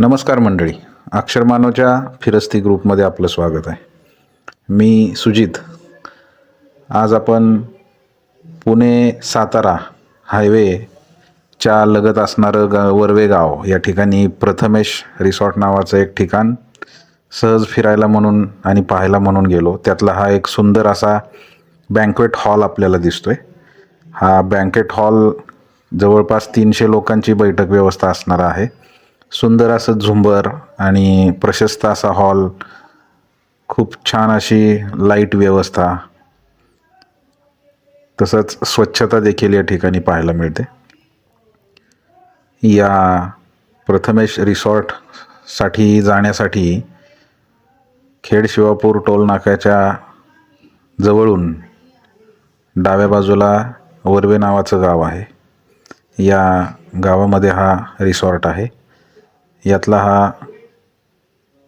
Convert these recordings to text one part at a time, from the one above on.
नमस्कार मंडळी. अक्षरमानवच्या फिरस्ती ग्रुपमध्ये आपलं स्वागत आहे. मी सुजित. आज आपण पुणे सातारा हायवेच्या लगत असणारं गा वरवे गाव या ठिकाणी प्रथमेश रिसॉर्ट नावाचं एक ठिकाण सहज फिरायला म्हणून आणि पाहायला म्हणून गेलो. त्यातला हा एक सुंदर असा बँकवेट हॉल आपल्याला दिसतोय. हा बँकेट हॉल जवळपास तीनशे लोकांची बैठक व्यवस्था असणार आहे. सुंदर असं झुंबर आणि प्रशस्त असा हॉल. खूप छान अशी लाइट व्यवस्था. तसंच स्वच्छता देखील या ठिकाणी पाहायला मिळते. या प्रथमेश रिसॉर्टसाठी जाण्यासाठी खेड शिवापूर टोल नाक्याच्या जवळून डाव्या बाजूला वरवे नावाचं गाव आहे. या गावामध्ये हा रिसॉर्ट आहे. यातला हा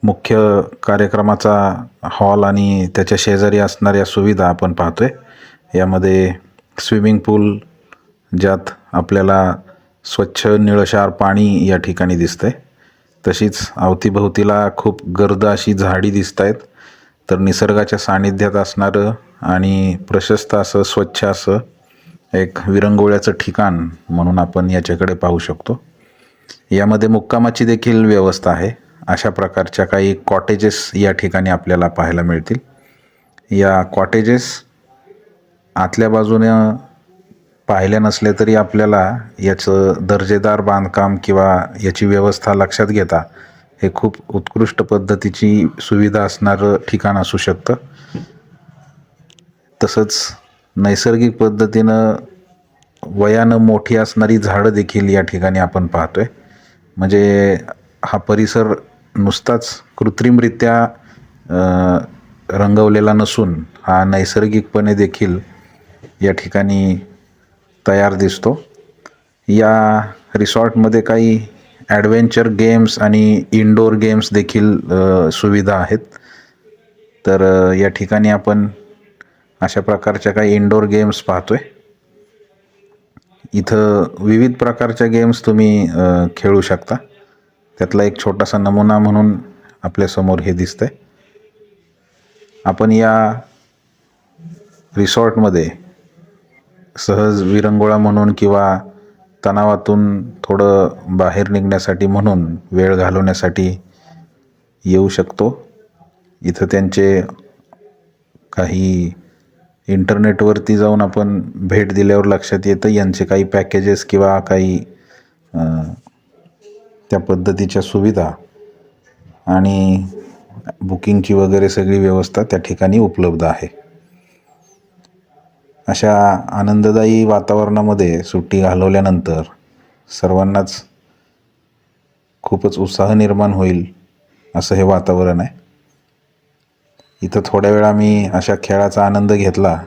मुख्य कार्यक्रमाचा हॉल आणि त्याच्या शेजारी असणाऱ्या सुविधा आपण पाहतोय. यामध्ये स्विमिंग पूल ज्यात आपल्याला स्वच्छ निळशार पाणी या ठिकाणी दिसतंय. तशीच अवतीभोवतीला खूप गर्द अशी झाडी दिसत आहेत तर निसर्गाच्या सानिध्यात असणारं आणि प्रशस्त असं स्वच्छ असं एक विरंगोळ्याचं ठिकाण म्हणून आपण याच्याकडे पाहू शकतो. यामध्ये मुक्कामाची देखील व्यवस्था आहे. अशा प्रकारच्या काही कॉटेजेस या ठिकाणी आपल्याला पाहायला मिळतील. या कॉटेजेस आतल्या बाजूनं पाहिले नसले तरी आपल्याला याचं दर्जेदार बांधकाम किंवा याची व्यवस्था लक्षात घेता हे खूप उत्कृष्ट पद्धतीची सुविधा असणारं ठिकाण असू शकतं. तसंच नैसर्गिक पद्धतीनं वयानं मोठी असणारी झाडं देखील या ठिकाणी आपण पाहतोय. म्हणजे हा परिसर नुसताच कृत्रिमरित्या रंगवलेला नसून हा नैसर्गिकपणे देखील या ठिकाणी तयार दिसतो. या रिसॉर्टमध्ये काही ॲडव्हेंचर गेम्स आणि इनडोअर गेम्स देखील सुविधा आहेत. तर या ठिकाणी आपण अशा प्रकारच्या काही इनडोअर गेम्स पाहतो आहे इथं विविध प्रकारच्या गेम्स तुम्ही खेळू शकता. त्यातला एक छोटासा नमुना म्हणून आपल्यासमोर हे दिसतंय. आपण या रिसॉर्टमध्ये सहज विरंगुळा म्हणून किंवा तणावातून थोडं बाहेर निघण्यासाठी म्हणून वेळ घालवण्यासाठी येऊ शकतो. इथं त्यांचे काही इंटरनेटवरती जाऊन आपण भेट दिल्यावर लक्षात येतं यांचे काही पॅकेजेस किंवा काही त्या पद्धतीच्या सुविधा आणि बुकिंगची वगैरे सगळी व्यवस्था त्या ठिकाणी उपलब्ध आहे. अशा आनंददायी वातावरणामध्ये सुट्टी घालवल्यानंतर सर्वांनाच खूपच उत्साह निर्माण होईल असं हे वातावरण आहे. इथं थोड्या वेळ आम्ही अशा खेळाचा आनंद घेतला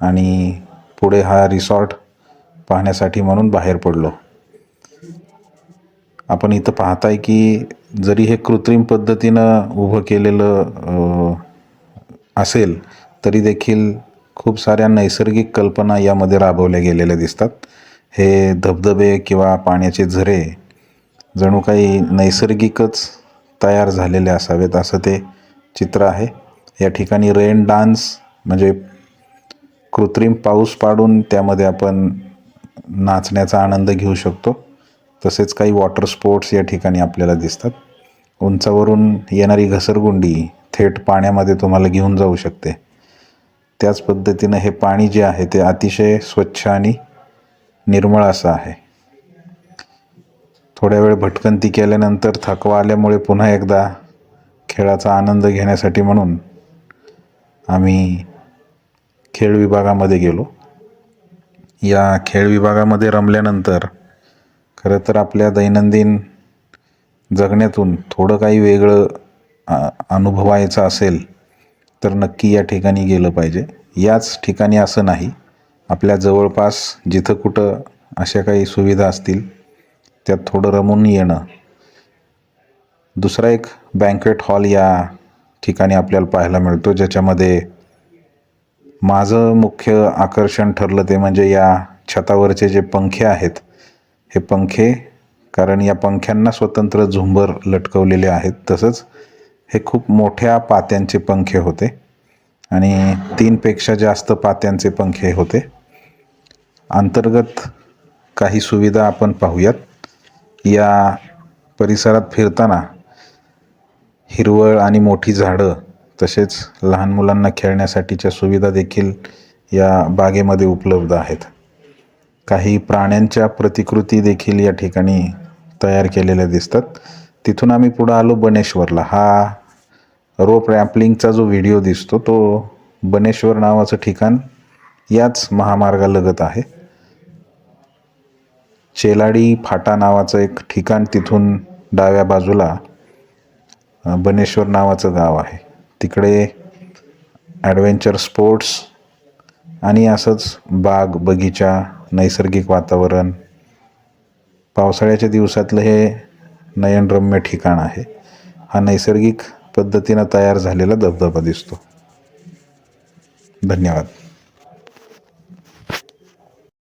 आणि पुढे हा रिसॉर्ट पाहण्यासाठी म्हणून बाहेर पडलो. आपण इथं पाहताय की जरी हे कृत्रिम पद्धतीनं उभं केलेलं असेल तरी देखील खूप साऱ्या नैसर्गिक कल्पना यामध्ये राबवल्या गेलेल्या दिसतात. हे धबधबे किंवा पाण्याचे झरे जणू काही नैसर्गिकच तयार झालेले असावेत असं ते चित्र आहे. या ठिकाणी रेन डान्स म्हणजे कृत्रिम पाऊस पाडून त्यामध्ये आपण नाचण्याचा आनंद घेऊ शकतो. तसेच काही वॉटर स्पोर्ट्स या ठिकाणी आपल्याला दिसतात. उंचावरून येणारी घसरगुंडी थेट पाण्यामध्ये तुम्हाला घेऊन जाऊ शकते. त्याच पद्धतीनं हे पाणी जे आहे ते अतिशय स्वच्छ आणि निर्मळ असं आहे. थोड्या वेळ भटकंती केल्यानंतर थकवा आल्यामुळे पुन्हा एकदा खेळाचा आनंद घेण्यासाठी म्हणून आम्ही खेळ विभागामध्ये गेलो. या खेळ विभागामध्ये रमल्यानंतर खरं तर आपल्या दैनंदिन जगण्यातून थोडं काही वेगळं अनुभवायचं असेल तर नक्की या ठिकाणी गेलं पाहिजे. याच ठिकाणी असं नाही. आपल्या जवळपास जिथं कुठं अशा काही सुविधा असतील त्यात थोडं रमून येणं दुसरा एक बँकवेट हॉल या ठिकाणी आपल्याला पाहायला मिळतो ज्याच्यामध्ये माझं मुख्य आकर्षण ठरलं ते म्हणजे या छतावरचे जे पंखे आहेत हे पंखे कारण या पंख्यांना स्वतंत्र झुंबर लटकवलेले आहेत. तसंच हे खूप मोठ्या पात्यांचे पंखे होते आणि तीनपेक्षा जास्त पात्यांचे पंखे होते. अंतर्गत काही सुविधा आपण पाहूयात. या परिसरात फिरताना हिरवळ आणि मोठी झाडं तसेच लहान मुलांना खेळण्यासाठीच्या सुविधा देखील या बागेमध्ये उपलब्ध आहेत. काही प्राण्यांच्या प्रतिकृती देखील या ठिकाणी तयार केलेल्या दिसतात. तिथून आम्ही पुढं आलो बनेश्वरला. हा रोप रॅम्पलिंगचा जो व्हिडिओ दिसतो तो बनेश्वर नावाचं ठिकाण याच महामार्गालगत आहे. चेलाडी फाटा नावाचं एक ठिकाण तिथून डाव्या बाजूला बनेश्वर नावाचं गाव आहे. तिकडे ॲडव्हेंचर स्पोर्ट्स आणि असंच बाग बगीचा नैसर्गिक वातावरण पावसाळ्याच्या दिवसातलं हे नयनरम्य ठिकाण आहे. हा नैसर्गिक पद्धतीनं तयार झालेला धबधबा दिसतो. धन्यवाद.